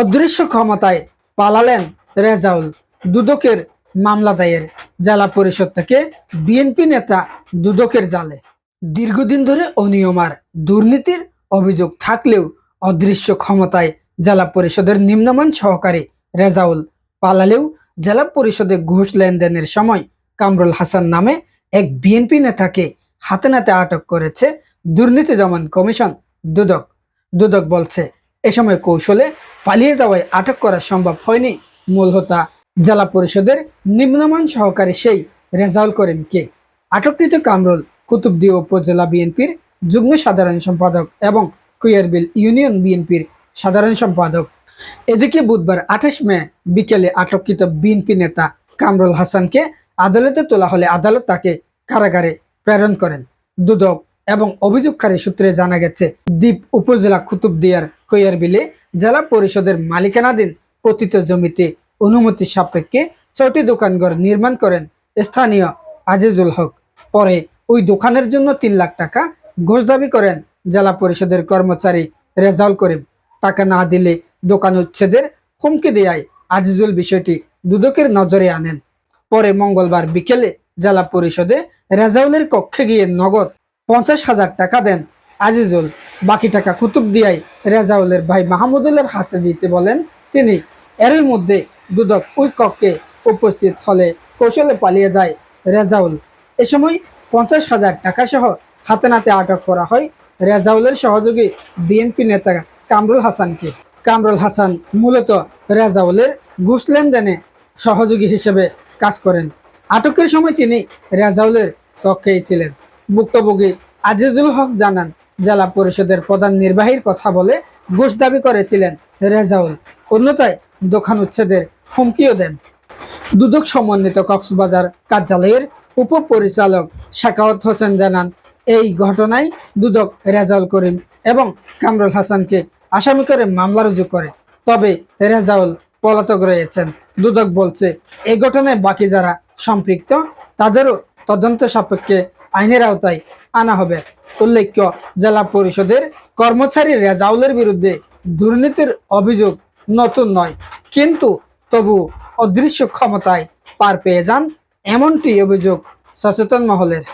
অদৃশ্য ক্ষমতায় পালালেন রেজাউল দুদকের মামলা দায়ের জেলা পরিষদ থেকে বিএনপি নেতা দুদকের জালে। দীর্ঘদিন ধরে অনিয়ম আর দুর্নীতির অভিযোগ থাকলেও অদৃশ্য ক্ষমতায় জেলা পরিষদের নিম্নমান সহকারী রেজাউল পালালেও জেলা পরিষদে ঘুষ লেনদেনের সময় কামরুল হাসান নামে এক বিএনপি নেতাকে হাতে নাতে আটক করেছে দুর্নীতি দমন কমিশন দুদক। দুদক বলছে এ সময় কৌশলে পালিয়ে যাওয়ায় আটক করা সম্ভব হয়নি। মূল হোতা জেলা পরিষদের নিম্নমান সহকারী সেই রেজাউল করিমকে আটককৃত কামরুল কুতুবদিয়া উপজেলা বিএনপির যুগ্ম সাধারণ সম্পাদক এবং কুয়ারবিল ইউনিয়ন বিএনপির সাধারণ সম্পাদক। এদিকে বুধবার আঠাশ মে বিকেলে আটককৃত বিএনপি নেতা কামরুল হাসানকে আদালতে তোলা হলে আদালত তাকে কারাগারে প্রেরণ করেন। দুদক এবং অভিযোগকারী সূত্রে জানা গেছে, দ্বীপ উপজেলা কুতুবদিয়ার কৈয়ারবিলে জেলা পরিষদের মালিকানাধীন পতিত জমিতে অনুমতি সাপেক্ষে ছয়টি দোকানঘর নির্মাণ করেন স্থানীয় আজিজুল হক। পরে ওই দোকানের জন্য তিন লাখ টাকা ঘোষ দাবি করেন জেলা পরিষদের কর্মচারী রেজাউল করিম। টাকা না দিলে দোকান উচ্ছেদের হুমকি দেয় আজিজুল বিষয়টি দুদকের নজরে আনেন। পরে মঙ্গলবার বিকেলে জেলা পরিষদে রেজাউলের কক্ষে গিয়ে নগদ পঞ্চাশ হাজার টাকা দেন আজিজুল বাকি টাকা কুতুব দিয়াই রেজাউলের ভাই মাহমুদুলের হাতে দিতে বলেন তিনি। এরই মধ্যে দুদক ওই কক্ষে উপস্থিত হলে কৌশলে পালিয়ে যায় রেজাউল। এ সময় পঞ্চাশ হাজার টাকা সহ হাতে নাতে আটক করা হয় রেজাউলের সহযোগী বিএনপি নেতা কামরুল হাসানকে। কামরুল হাসান মূলত রেজাউলের ঘুষ লেনদেনে সহযোগী হিসেবে কাজ করেন। আটকের সময় তিনি রেজাউলের কক্ষেই ছিলেন। ভুক্তভোগী আজিজুল হক জানান জেলা পরিষদের প্রধান নির্বাহীর কথা বলে ঘুষ দাবি করেছিলেন রেজাউল। অন্যতায় দোকান উচ্ছেদের হুমকিও দেন। দুদক সমন্বিত কক্সবাজার কার্যালয়ের উপপরিচালক শাকাওয়াত হোসেন জানান, এই ঘটনায় দুদক রেজাউল করিম এবং কামরুল হাসানকে আসামি করে মামলা রুজু করে। তবে রেজাউল পলাতক রয়েছেন। দুদক বলছে এই ঘটনায় বাকি যারা সম্পৃক্ত, তাদেরও তদন্ত সাপেক্ষে আইনের আওতায় আনা হবে। উল্লেখ্য, জেলা পরিষদের কর্মচারী রেজাউলের বিরুদ্ধে দুর্নীতির অভিযোগ নতুন নয়। কিন্তু তবু অদৃশ্য ক্ষমতায় পার পেয়ে যান এমনটি অভিযোগ সচেতন মহলের।